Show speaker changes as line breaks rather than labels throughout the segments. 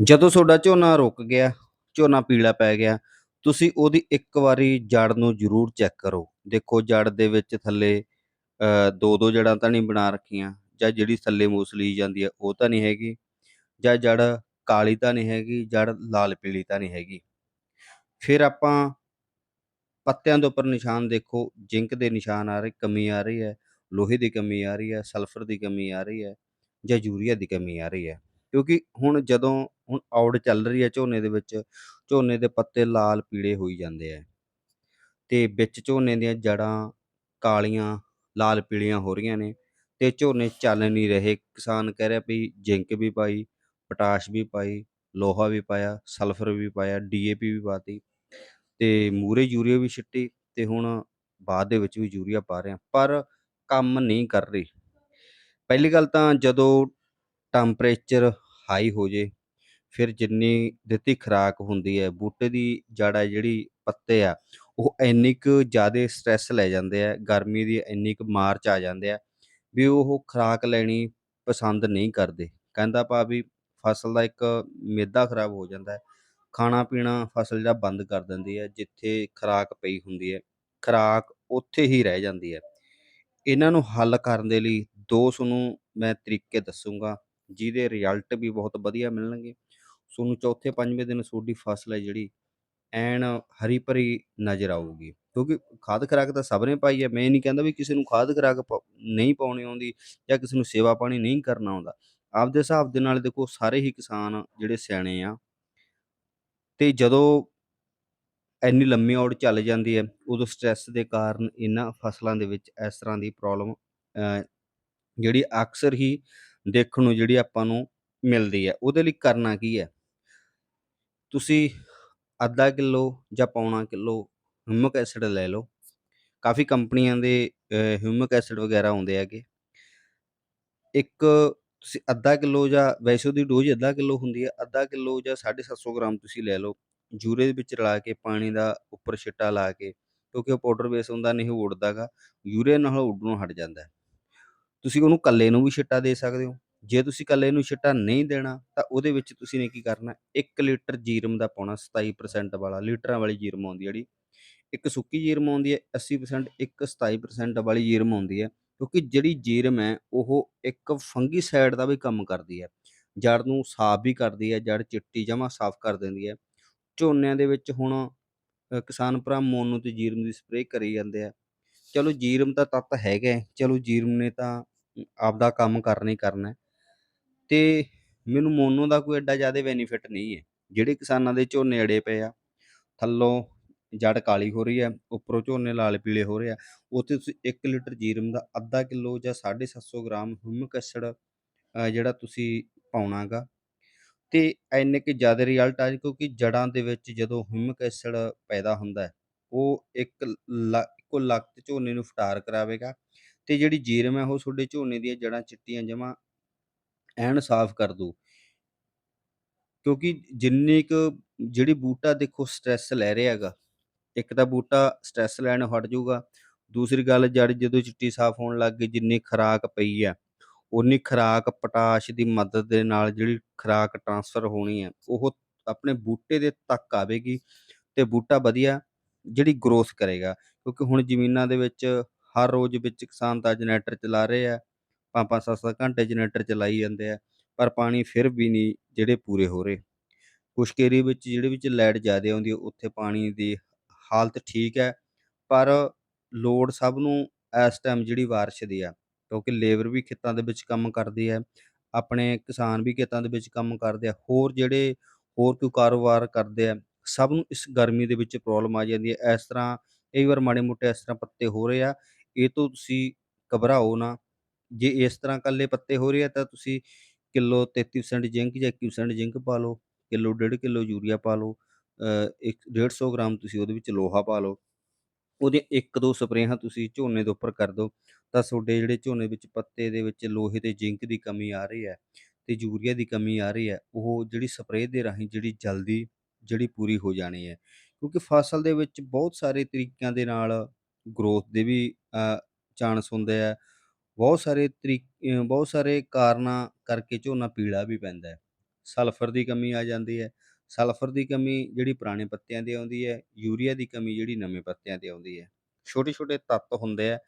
ਜਦੋਂ ਤੁਹਾਡਾ ਝੋਨਾ ਰੁਕ ਗਿਆ, ਝੋਨਾ ਪੀਲਾ ਪੈ ਗਿਆ, ਤੁਸੀਂ ਉਹਦੀ ਇੱਕ ਵਾਰੀ ਜੜ ਨੂੰ ਜ਼ਰੂਰ ਚੈੱਕ ਕਰੋ। ਦੇਖੋ ਜੜ ਦੇ ਵਿੱਚ ਥੱਲੇ ਅ, 2-2 ਜੜਾਂ ਤਾਂ ਨਹੀਂ ਬਣਾ ਰੱਖੀਆਂ ਜਾਂ ਜਿਹੜੀ ਥੱਲੇ ਮੂਸਲੀ ਜਾਂਦੀ ਹੈ ਉਹ ਤਾਂ ਨਹੀਂ ਹੈਗੀ ਜਾਂ ਜੜ ਕਾਲੀ ਤਾਂ ਨਹੀਂ ਹੈਗੀ, ਜੜ ਲਾਲ ਪੀਲੀ ਤਾਂ ਨਹੀਂ ਹੈਗੀ। ਫਿਰ ਆਪਾਂ ਪੱਤਿਆਂ ਦੇ ਉੱਪਰ ਨਿਸ਼ਾਨ ਦੇਖੋ, ਜ਼ਿੰਕ ਦੇ ਨਿਸ਼ਾਨ ਆ ਰਹੇ, ਕਮੀ ਆ ਰਹੀ ਹੈ, ਲੋਹੇ ਦੀ ਕਮੀ ਆ ਰਹੀ ਹੈ, ਸਲਫਰ ਦੀ ਕਮੀ ਆ ਰਹੀ ਹੈ ਜਾਂ ਯੂਰੀਆ ਦੀ ਕਮੀ ਆ ਰਹੀ ਹੈ। ਕਿਉਂਕਿ ਹੁਣ ਜਦੋਂ ਹੁਣ ਔੜ ਚੱਲ ਰਹੀ ਹੈ ਝੋਨੇ ਦੇ ਵਿੱਚ, ਝੋਨੇ ਦੇ ਪੱਤੇ ਲਾਲ ਪੀਲੇ ਹੋਈ ਜਾਂਦੇ ਹੈ ਅਤੇ ਵਿੱਚ ਝੋਨੇ ਦੀਆਂ ਜੜ੍ਹਾਂ ਕਾਲੀਆਂ, ਲਾਲ ਪੀਲੀਆਂ ਹੋ ਰਹੀਆਂ ਨੇ ਅਤੇ ਝੋਨੇ ਚੱਲ ਨਹੀਂ ਰਹੇ। ਕਿਸਾਨ ਕਹਿ ਰਿਹਾ ਵੀ ਜ਼ਿੰਕ ਵੀ ਪਾਈ, ਪੋਟਾਸ਼ ਵੀ ਪਾਈ, ਲੋਹਾ ਵੀ ਪਾਇਆ, ਸਲਫਰ ਵੀ ਪਾਇਆ, ਡੀ ਏ ਪੀ ਵੀ ਪਾਤੀ ਅਤੇ ਮੂਹਰੇ ਯੂਰੀਆ ਵੀ ਛਿੱਟੀ ਅਤੇ ਹੁਣ ਬਾਅਦ ਦੇ ਵਿੱਚ ਵੀ ਯੂਰੀਆ ਪਾ ਰਹੇ ਹਾਂ, ਪਰ ਕੰਮ ਨਹੀਂ ਕਰ ਰਹੀ। ਪਹਿਲੀ ਗੱਲ ਤਾਂ ਜਦੋਂ ਟੈਂਪਰੇਚਰ ਹਾਈ ਹੋ ਜੇ, ਫਿਰ ਜਿੰਨੀ ਦਿੱਤੀ ਖੁਰਾਕ ਹੁੰਦੀ ਹੈ, ਬੂਟੇ ਦੀ ਜੜ ਹੈ ਜਿਹੜੀ, ਪੱਤੇ ਆ, ਉਹ ਇੰਨੀ ਕੁ ਜ਼ਿਆਦਾ ਸਟ੍ਰੈਸ ਲੈ ਜਾਂਦੇ ਆ, ਗਰਮੀ ਦੀ ਇੰਨੀ ਕੁ ਮਾਰ 'ਚ ਆ ਜਾਂਦੇ ਆ ਵੀ ਉਹ ਖੁਰਾਕ ਲੈਣੀ ਪਸੰਦ ਨਹੀਂ ਕਰਦੇ। ਕਹਿਣ ਦਾ ਭਾਵ ਵੀ ਫਸਲ ਦਾ ਇੱਕ ਮਿੱਧਾ ਖਰਾਬ ਹੋ ਜਾਂਦਾ ਖਾਣਾ-ਪੀਣਾ ਫਸਲ ਜਿਹੜਾ ਬੰਦ ਕਰ ਦਿੰਦੀ ਹੈ, ਜਿੱਥੇ ਖੁਰਾਕ ਪਈ ਹੁੰਦੀ ਹੈ, ਖੁਰਾਕ ਉੱਥੇ ਹੀ ਰਹਿ ਜਾਂਦੀ ਹੈ। ਇਹਨਾਂ ਨੂੰ ਹੱਲ ਕਰਨ ਦੇ ਲਈ 2 ਤੁਹਾਨੂੰ ਮੈਂ ਤਰੀਕੇ ਦੱਸੂੰਗਾ, ਜਿਹਦੇ ਰਿਜ਼ਲਟ ਵੀ ਬਹੁਤ ਵਧੀਆ ਮਿਲਣਗੇ। ਤੁਹਾਨੂੰ ਚੌਥੇ, ਪੰਜਵੇਂ ਦਿਨ ਤੁਹਾਡੀ ਫਸਲ ਹੈ ਜਿਹੜੀ ਐਨ ਹਰੀ-ਭਰੀ ਨਜ਼ਰ ਆਊਗੀ। ਕਿਉਂਕਿ ਖਾਦ ਖੁਰਾਕ ਤਾਂ ਸਭ ਨੇ ਪਾਈ ਹੈ, ਮੈਂ ਇਹ ਨਹੀਂ ਕਹਿੰਦਾ ਵੀ ਕਿਸੇ ਨੂੰ ਖਾਦ ਖੁਰਾਕ ਪ ਨਹੀਂ ਪਾਉਣੀ ਆਉਂਦੀ ਜਾਂ ਕਿਸੇ ਨੂੰ ਸੇਵਾ ਪਾਣੀ ਨਹੀਂ ਕਰਨਾ ਆਉਂਦਾ। ਆਪਦੇ ਹਿਸਾਬ ਦੇ ਨਾਲ ਦੇਖੋ ਸਾਰੇ ਹੀ ਕਿਸਾਨ ਜਿਹੜੇ ਸਿਆਣੇ ਆ ਤੇ ਜਦੋਂ ਇੰਨੀ ਲੰਮੀ ਔੜ ਚੱਲ ਜਾਂਦੀ ਹੈ, ਉਦੋਂ ਸਟ੍ਰੈਸ ਦੇ ਕਾਰਨ ਇਹਨਾਂ ਫਸਲਾਂ ਦੇ ਵਿੱਚ ਇਸ ਤਰ੍ਹਾਂ ਦੀ ਪ੍ਰੋਬਲਮ ਅ, ਜਿਹੜੀ ਅਕਸਰ ਹੀ ਦੇਖਣ ਨੂੰ ਜਿਹੜੀ ਆਪਾਂ ਨੂੰ ਮਿਲਦੀ ਹੈ। ਉਹਦੇ ਲਈ ਕਰਨਾ ਕੀ ਹੈ? ਤੁਸੀਂ ਅੱਧਾ ਕਿੱਲੋ ਜਾਂ ਪੌਣਾ ਕਿੱਲੋ ਹਿਊਮਿਕ ਐਸਿਡ ਲੈ ਲਓ। ਕਾਫੀ ਕੰਪਨੀਆਂ ਦੇ ਹਿਊਮਿਕ ਐਸਿਡ ਵਗੈਰਾ ਆਉਂਦੇ ਹੈਗੇ। ਇੱਕ ਤੁਸੀਂ ਅੱਧਾ ਕਿੱਲੋ ਜਾਂ ਵੈਸੇ ਉਹਦੀ ਡੋਜ਼ ਅੱਧਾ ਕਿੱਲੋ ਹੁੰਦੀ ਹੈ, ਅੱਧਾ ਕਿੱਲੋ ਜਾਂ 750 ਗ੍ਰਾਮ ਤੁਸੀਂ ਲੈ ਲਓ। ਜੂਰੇ ਦੇ ਵਿੱਚ ਰਲਾ ਕੇ ਪਾਣੀ ਦਾ ਉੱਪਰ ਛਿੱਟਾ ਲਾ ਕੇ ਕਿਉਂਕਿ ਉਹ ਪਾਊਡਰ ਬੇਸ ਹੁੰਦਾ ਨਹੀਂ ਉਹ ਉੱਡਦਾ ਗਾ, ਯੂਰੀਆ ਨਾਲ ਉੱਡਣੋਂ ਹਟ ਜਾਂਦਾ ਤੁਸੀਂ ਉਹਨੂੰ ਇਕੱਲੇ ਨੂੰ ਵੀ ਛਿੱਟਾ ਦੇ ਸਕਦੇ ਹੋ। ਜੇ ਤੁਸੀਂ ਇਕੱਲੇ ਨੂੰ ਛਿੱਟਾ ਨਹੀਂ ਦੇਣਾ, ਤਾਂ ਉਹਦੇ ਵਿੱਚ ਤੁਸੀਂ ਨੇ ਕੀ ਕਰਨਾ 1 ਲੀਟਰ ਜੀਰਮ ਦਾ ਪਾਉਣਾ 27% ਵਾਲਾ, ਲੀਟਰਾਂ ਵਾਲੀ ਜੀਰਮ ਆਉਂਦੀ ਜਿਹੜੀ, ਇੱਕ ਸੁੱਕੀ ਜੀਰਮ ਆਉਂਦੀ ਹੈ 80% ਇੱਕ 27% ਵਾਲੀ ਜੀਰਮ ਆਉਂਦੀ ਹੈ ਕਿਉਂਕਿ ਜਿਹੜੀ ਜੀਰਮ ਹੈ, ਉਹ ਇੱਕ ਫੰਗੀਸਾਈਡ ਦਾ ਵੀ ਕੰਮ ਕਰਦੀ ਹੈ ਜੜ ਨੂੰ ਸਾਫ਼ ਵੀ ਕਰਦੀ ਹੈ ਜੜ ਚਿੱਟੀ ਜਮਾ ਸਾਫ਼ ਕਰ ਦਿੰਦੀ ਹੈ ਝੋਨਿਆਂ ਦੇ ਵਿੱਚ ਹੁਣ ਕਿਸਾਨ ਭਰਾ ਮੋਨੋ ਤੇ ਜੀਰਮ ਦੀ ਸਪਰੇਅ ਕਰੀ ਜਾਂਦੇ ਆ। ਚਲੋ ਜੀਰਮ ਦਾ ਤੱਤ ਹੈਗਾ, ਚਲੋ ਜੀਰਮ ਨੇ ਤਾਂ ਆਪਦਾ ਕੰਮ ਕਰਨਾ ਹੀ ਕਰਨਾ ਹੈ। ਤੇ ਮੈਨੂੰ ਮੋਨੋ ਦਾ ਕੋਈ ਐਡਾ ਜ਼ਿਆਦਾ ਬੈਨੀਫਿਟ ਨਹੀਂ ਹੈ। ਜਿਹੜੇ ਕਿਸਾਨਾਂ ਦੇ ਝੋਨੇ ਅੜੇ ਪਏ ਆ, ਥੱਲੋਂ ਜੜ ਕਾਲੀ ਹੋ ਰਹੀ ਹੈ, ਉੱਪਰੋਂ ਝੋਨੇ ਲਾਲ ਪੀਲੇ ਹੋ ਰਹੇ ਆ, ਉੱਥੇ ਤੁਸੀਂ 1 ਲੀਟਰ ਜੀਰਮ ਦਾ ਅੱਧਾ ਕਿਲੋ ਜਾਂ 750 ਗ੍ਰਾਮ ਹਿਊਮਿਕ ਐਸਿਡ ਜਿਹੜਾ ਤੁਸੀਂ ਪਾਉਣਾ ਗਾ ਤੇ ਇੰਨੇ ਕਿ ਜ਼ਿਆਦਾ ਰਿਜ਼ਲਟ ਆ, ਕਿਉਂਕਿ ਜੜਾਂ ਦੇ ਵਿੱਚ ਜਦੋਂ ਹਿਊਮਿਕ ਐਸਿਡ ਪੈਦਾ ਹੁੰਦਾ ਹੈ, ਉਹ ਇੱਕ ਲ, ਇੱਕੋ ਲਖਤ ਝੋਨੇ ਨੂੰ ਫਟਾਰ ਕਰਾਵੇਗਾ। ਤੇ ਜਿਹੜੀ ਜੀਰਮ ਹੈ ਉਹ ਤੁਹਾਡੇ ਝੋਨੇ ਦੀਆਂ ਜੜਾਂ ਚਿੱਟੀਆਂ ਜਮਾ ਐਨ ਸਾਫ਼ ਕਰ ਦੂ ਕਿਉਂਕਿ ਜਿੰਨੀ ਕੁ ਜਿਹੜੀ ਬੂਟਾ ਦੇਖੋ ਸਟ੍ਰੈਸ ਲੈ ਰਿਹਾ ਹੈਗਾ, ਇੱਕ ਤਾਂ ਬੂਟਾ ਸਟ੍ਰੈਸ ਲੈਣ ਹਟ ਜਾਊਗਾ ਦੂਸਰੀ ਗੱਲ ਜੜ ਜਦੋਂ ਚਿੱਟੀ ਸਾਫ਼ ਹੋਣ ਲੱਗ ਗਈ, ਜਿੰਨੀ ਖੁਰਾਕ ਪਈ ਆ ਉਨੀ ਖੁਰਾਕ ਪੋਟਾਸ਼ ਦੀ ਮਦਦ ਦੇ ਨਾਲ ਜਿਹੜੀ ਖੁਰਾਕ ਟਰਾਂਸਫਰ ਹੋਣੀ ਹੈ, ਉਹ ਆਪਣੇ ਬੂਟੇ ਦੇ ਤੱਕ ਆਵੇਗੀ ਤੇ ਬੂਟਾ ਵਧੀਆ ਜਿਹੜੀ ਗਰੋਥ ਕਰੇਗਾ। ਕਿਉਂਕਿ ਹੁਣ ਜ਼ਮੀਨਾਂ ਦੇ ਵਿੱਚ ਹਰ ਰੋਜ਼ ਵਿੱਚ ਕਿਸਾਨ ਤਾਂ ਜਨਰੇਟਰ ਚਲਾ ਰਹੇ ਆ ਪੰਜ ਪੰਜ ਸੱਤ ਸੱਤ ਘੰਟੇ ਜਨਰੇਟਰ ਚਲਾਈ ਜਾਂਦੇ ਆ, ਪਰ ਪਾਣੀ ਫਿਰ ਵੀ ਨਹੀਂ ਜਿਹੜੇ ਪੂਰੇ ਹੋ ਰਹੇ। ਕੁਛ ਏਰੀਏ ਵਿੱਚ ਜਿਹੜੇ ਵਿੱਚ ਲਾਈਟ ਜ਼ਿਆਦਾ ਆਉਂਦੀ ਹੈ ਉੱਥੇ ਪਾਣੀ ਦੀ ਹਾਲਤ ਠੀਕ ਹੈ, ਪਰ ਲੋੜ ਸਭ ਨੂੰ ਇਸ ਟਾਈਮ ਜਿਹੜੀ ਬਾਰਿਸ਼ ਦੀ ਆ, ਕਿਉਂਕਿ ਲੇਬਰ ਵੀ ਖੇਤਾਂ ਦੇ ਵਿੱਚ ਕੰਮ ਕਰਦੀ ਹੈ, ਆਪਣੇ ਕਿਸਾਨ ਵੀ ਖੇਤਾਂ ਦੇ ਵਿੱਚ ਕੰਮ ਕਰਦੇ ਆ, ਹੋਰ ਜਿਹੜੇ ਹੋਰ ਕੋਈ ਕਾਰੋਬਾਰ ਕਰਦੇ ਆ, ਸਭ ਨੂੰ ਇਸ ਗਰਮੀ ਦੇ ਵਿੱਚ ਪ੍ਰੋਬਲਮ ਆ ਜਾਂਦੀ ਹੈ, ਇਸ ਤਰ੍ਹਾਂ ਕਈ ਵਾਰ ਮਾੜੇ ਮੋਟੇ ਇਸ ਤਰ੍ਹਾਂ ਪੱਤੇ ਹੋ ਰਹੇ ਆ ਇਹ ਤੋਂ ਤੁਸੀਂ ਘਬਰਾਓ ਨਾ। ਜੇ ਇਸ ਤਰ੍ਹਾਂ ਇਕੱਲੇ ਪੱਤੇ ਹੋ ਰਹੇ ਆ ਤਾਂ ਤੁਸੀਂ ਕਿੱਲੋ 33% ਜ਼ਿੰਕ ਜਾਂ 21% ਜ਼ਿੰਕ ਪਾ ਲਓ ਕਿੱਲੋ ਡੇਢ ਕਿੱਲੋ ਯੂਰੀਆ ਪਾ ਲਓ ਅ, ਇੱਕ 150 ਗ੍ਰਾਮ ਤੁਸੀਂ ਉਹਦੇ ਵਿੱਚ ਲੋਹਾ ਪਾ ਲਓ। ਉਹਦੀਆਂ ਇੱਕ ਦੋ ਸਪਰੇਹਾਂ ਤੁਸੀਂ ਝੋਨੇ ਦੇ ਉੱਪਰ ਕਰ ਦਿਓ ਤਾਂ ਤੁਹਾਡੇ ਜਿਹੜੇ ਝੋਨੇ ਵਿੱਚ ਪੱਤੇ ਦੇ ਵਿੱਚ ਲੋਹੇ ਤੇ ਜ਼ਿੰਕ ਦੀ ਕਮੀ ਆ ਰਹੀ ਹੈ ਤੇ ਯੂਰੀਆ ਦੀ ਕਮੀ ਆ ਰਹੀ ਹੈ ਉਹ ਜਿਹੜੀ ਸਪਰੇਅ ਦੇ ਰਾਹੀਂ ਜਿਹੜੀ ਜਲਦੀ ਜਿਹੜੀ ਪੂਰੀ ਹੋ ਜਾਣੀ ਹੈ। ਕਿਉਂਕਿ ਫਸਲ ਦੇ ਵਿੱਚ ਬਹੁਤ ਸਾਰੇ ਤਰੀਕਿਆਂ ਦੇ ਨਾਲ ਗਰੋਥ ਦੇ ਵੀ ਚਾਂਸ ਹੁੰਦੇ ਆ। ਬਹੁਤ ਸਾਰੇ ਤਰੀਕ ਬਹੁਤ ਸਾਰੇ ਕਾਰਨਾਂ ਕਰਕੇ ਝੋਨਾ ਪੀਲਾ ਵੀ ਪੈਂਦਾ ਹੈ। ਸਲਫਰ ਦੀ ਕਮੀ ਆ ਜਾਂਦੀ ਹੈ। ਸਲਫਰ ਦੀ ਕਮੀ ਜਿਹੜੀ ਪੁਰਾਣੇ ਪੱਤਿਆਂ ਦੀ ਆਉਂਦੀ ਹੈ, ਯੂਰੀਆ ਦੀ ਕਮੀ ਜਿਹੜੀ ਨਵੇਂ ਪੱਤਿਆਂ ਦੀ ਆਉਂਦੀ ਹੈ। ਛੋਟੇ-ਛੋਟੇ ਤੱਤ ਹੁੰਦੇ ਆ।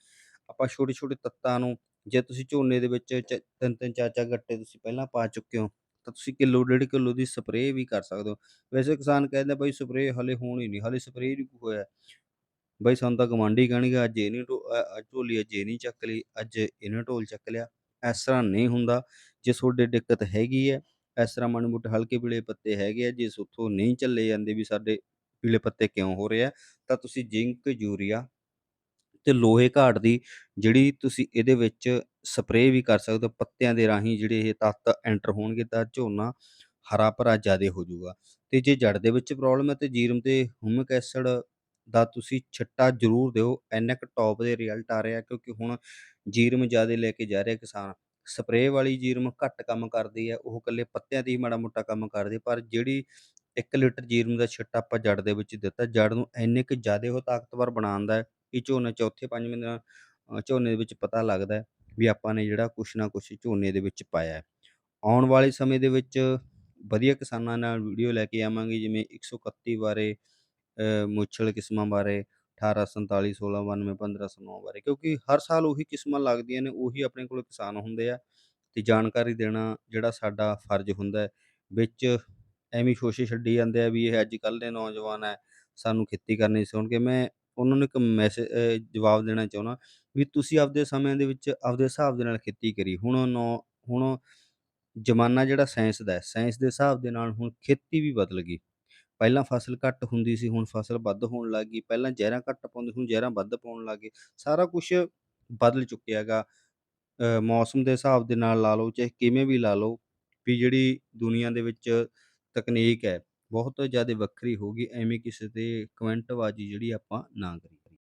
ਆਪਾਂ ਛੋਟੇ-ਛੋਟੇ ਤੱਤਾਂ ਨੂੰ ਜੇ ਤੁਸੀਂ ਝੋਨੇ ਦੇ ਵਿੱਚ ਚ ਤਿੰਨ-ਤਿੰਨ ਚਾਰ-ਚਾਰ ਗੱਟੇ ਤੁਸੀਂ ਪਹਿਲਾਂ ਪਾ ਚੁੱਕੇ ਹੋ, ਤਾਂ ਤੁਸੀਂ ਕਿਲੋ, ਡੇਢ ਕਿਲੋ ਦੀ ਸਪਰੇਅ ਵੀ ਕਰ ਸਕਦੇ ਹੋ। ਵੈਸੇ ਕਿਸਾਨ ਕਹਿੰਦੇ ਬਈ ਸਪਰੇਅ ਹਲੇ ਹੋਣੀ ਨਹੀਂ ਹਲੇ ਸਪਰੇਅ ਨਹੀਂ ਹੋਇਆ। ਬਾਈ ਸਾਨੂੰ ਤਾਂ ਗਵਾਂਢੀ ਕਹਿਣਗੇ, ਅੱਜ ਇਹਨੇ ਢੋ ਢੋਲੀ ਅੱਜ ਇਹ ਨਹੀਂ ਚੱਕ ਲਈ, ਅੱਜ ਇਹਨੇ ਢੋਲ ਚੱਕ ਲਿਆ। ਇਸ ਤਰ੍ਹਾਂ ਨਹੀਂ ਹੁੰਦਾ। ਜੇ ਤੁਹਾਡੇ ਦਿੱਕਤ ਹੈਗੀ ਹੈ, ਇਸ ਤਰ੍ਹਾਂ ਮਾੜੇ ਮੋਟੇ ਹਲਕੇ ਪੀਲੇ ਪੱਤੇ ਹੈਗੇ ਆ, ਜੇ ਉੱਥੋਂ ਨਹੀਂ ਝੱਲੇ ਜਾਂਦੇ ਵੀ ਸਾਡੇ ਪੀਲੇ ਪੱਤੇ ਕਿਉਂ ਹੋ ਰਹੇ ਆ, ਤਾਂ ਤੁਸੀਂ ਜ਼ਿੰਕ ਯੂਰੀਆ ਤੇ ਲੋਹੇ ਘਾਟ ਦੀ ਜਿਹੜੀ ਤੁਸੀਂ ਇਹਦੇ ਵਿੱਚ ਸਪਰੇਅ ਵੀ ਕਰ ਸਕਦੇ ਹੋ, ਪੱਤਿਆਂ ਦੇ ਰਾਹੀਂ ਜਿਹੜੇ ਇਹ ਤੱਤ ਐਂਟਰ ਹੋਣਗੇ ਤਾਂ ਝੋਨਾ ਹਰਾ ਭਰਾ ਜ਼ਿਆਦਾ ਹੋ ਜਾਊਗਾ। ਤੇ ਜੇ ਜੜ ਦੇ ਵਿੱਚ ਪ੍ਰੋਬਲਮ ਹੈ ਤੇ ਜੀਰਮ ਤੇ ਹਿਊਮਿਕ ਐਸਿਡ ਦਾ ਤੁਸੀਂ ਛਿੱਟਾ ਜ਼ਰੂਰ ਦਿਓ ਇੰਨਾ ਕੁ ਟੌਪ ਦੇ ਰਿਜ਼ਲਟ ਆ ਰਿਹਾ ਕਿਉਂਕਿ ਹੁਣ ਜੀਰਮ ਜ਼ਿਆਦਾ ਲੈ ਕੇ ਜਾ ਰਿਹਾ ਕਿਸਾਨ। ਸਪਰੇਅ ਵਾਲੀ ਜੀਰਮ ਘੱਟ ਕੰਮ ਕਰਦੀ ਹੈ ਉਹ ਇਕੱਲੇ ਪੱਤਿਆਂ 'ਤੇ ਹੀ ਮਾੜਾ ਮੋਟਾ ਕੰਮ ਕਰਦੀ ਪਰ ਜਿਹੜੀ 1 ਲੀਟਰ ਜੀਰਮ ਦਾ ਛਿੱਟਾ ਆਪਾਂ ਜੜ ਦੇ ਵਿੱਚ ਦਿੱਤਾ ਜੜ ਨੂੰ ਇੰਨੇ ਕੁ ਜ਼ਿਆਦਾ ਉਹ ਤਾਕਤਵਰ ਬਣਾਉਂਦਾ ਹੈ ਕਿ ਝੋਨੇ ਚੌਥੇ ਪੰਜਵੇਂ ਦਿਨ ਅ, ਝੋਨੇ ਦੇ ਵਿੱਚ ਪਤਾ ਲੱਗਦਾ ਹੈ ਵੀ ਆਪਾਂ ਨੇ ਜਿਹੜਾ ਕੁਛ ਨਾ ਕੁਛ ਝੋਨੇ ਦੇ ਵਿੱਚ ਪਾਇਆ। ਹੈ ਆਉਣ ਵਾਲੇ ਸਮੇਂ ਦੇ ਵਿੱਚ ਵਧੀਆ ਕਿਸਾਨਾਂ ਨਾਲ ਵੀਡੀਓ ਲੈ ਕੇ ਆਵਾਂਗੇ ਜਿਵੇਂ 131 ਬਾਰੇ ਅ, ਮੁੱਛਲ ਕਿਸਮਾਂ ਬਾਰੇ 1847 1692 1509 ਬਾਰੇ ਕਿਉਂਕਿ ਹਰ ਸਾਲ ਉਹੀ ਕਿਸਮਾਂ ਲੱਗਦੀਆਂ ਨੇ ਉਹੀ ਆਪਣੇ ਕੋਲ ਕਿਸਾਨ ਹੁੰਦੇ ਆ ਤੇ ਜਾਣਕਾਰੀ ਦੇਣਾ ਜਿਹੜਾ ਸਾਡਾ ਫਰਜ਼ ਹੁੰਦਾ ਹੈ। ਵਿੱਚ ਐਵੇਂ ਸ਼ੋਸ਼ੇ ਛੱਡੀ ਜਾਂਦੇ ਆ ਵੀ ਇਹ ਅੱਜ ਕੱਲ੍ਹ ਦੇ ਨੌਜਵਾਨ ਹੈ ਸਾਨੂੰ ਖੇਤੀ ਕਰਨੀ ਸਿਖਾਉਣਗੇ ਮੈਂ ਉਹਨਾਂ ਨੂੰ ਇੱਕ ਮੈਸੇਜ ਜਵਾਬ ਦੇਣਾ ਚਾਹੁੰਦਾ ਵੀ ਤੁਸੀਂ ਆਪਦੇ ਸਮੇਂ ਦੇ ਵਿੱਚ ਆਪਦੇ ਹਿਸਾਬ ਦੇ ਨਾਲ ਖੇਤੀ ਕਰੀ। ਹੁਣ ਨੌ ਹੁਣ ਜ਼ਮਾਨਾ ਜਿਹੜਾ ਸਾਇੰਸ ਦਾ ਹੈ ਸਾਇੰਸ ਦੇ ਹਿਸਾਬ ਦੇ ਨਾਲ ਹੁਣ ਖੇਤੀ ਵੀ ਬਦਲ ਗਈ। ਪਹਿਲਾਂ ਫਸਲ ਘੱਟ ਹੁੰਦੀ ਸੀ ਹੁਣ ਫਸਲ ਵੱਧ ਹੋਣ ਲੱਗ ਗਈ ਪਹਿਲਾਂ ਜ਼ਹਿਰਾਂ ਘੱਟ ਪਾਉਂਦੇ ਹੁਣ ਜ਼ਹਿਰਾਂ ਵੱਧ ਪਾਉਣ ਲੱਗ ਗਏ ਸਾਰਾ ਕੁਛ ਬਦਲ ਚੁੱਕਿਆ ਹੈਗਾ। ਅ, ਮੌਸਮ ਦੇ ਹਿਸਾਬ ਦੇ ਨਾਲ ਲਾ ਲਓ ਚਾਹੇ ਕਿਵੇਂ ਵੀ ਲਾ ਲਓ ਵੀ ਜਿਹੜੀ ਦੁਨੀਆ ਦੇ ਵਿੱਚ ਤਕਨੀਕ ਹੈ ਬਹੁਤ ਜ਼ਿਆਦਾ ਵੱਖਰੀ ਹੋ ਗਈ ਐਵੇਂ ਕਿਸੇ ਤੇ ਕਮੈਂਟਬਾਜ਼ੀ ਜਿਹੜੀ ਆਪਾਂ ਨਾ ਕਰੀਏ।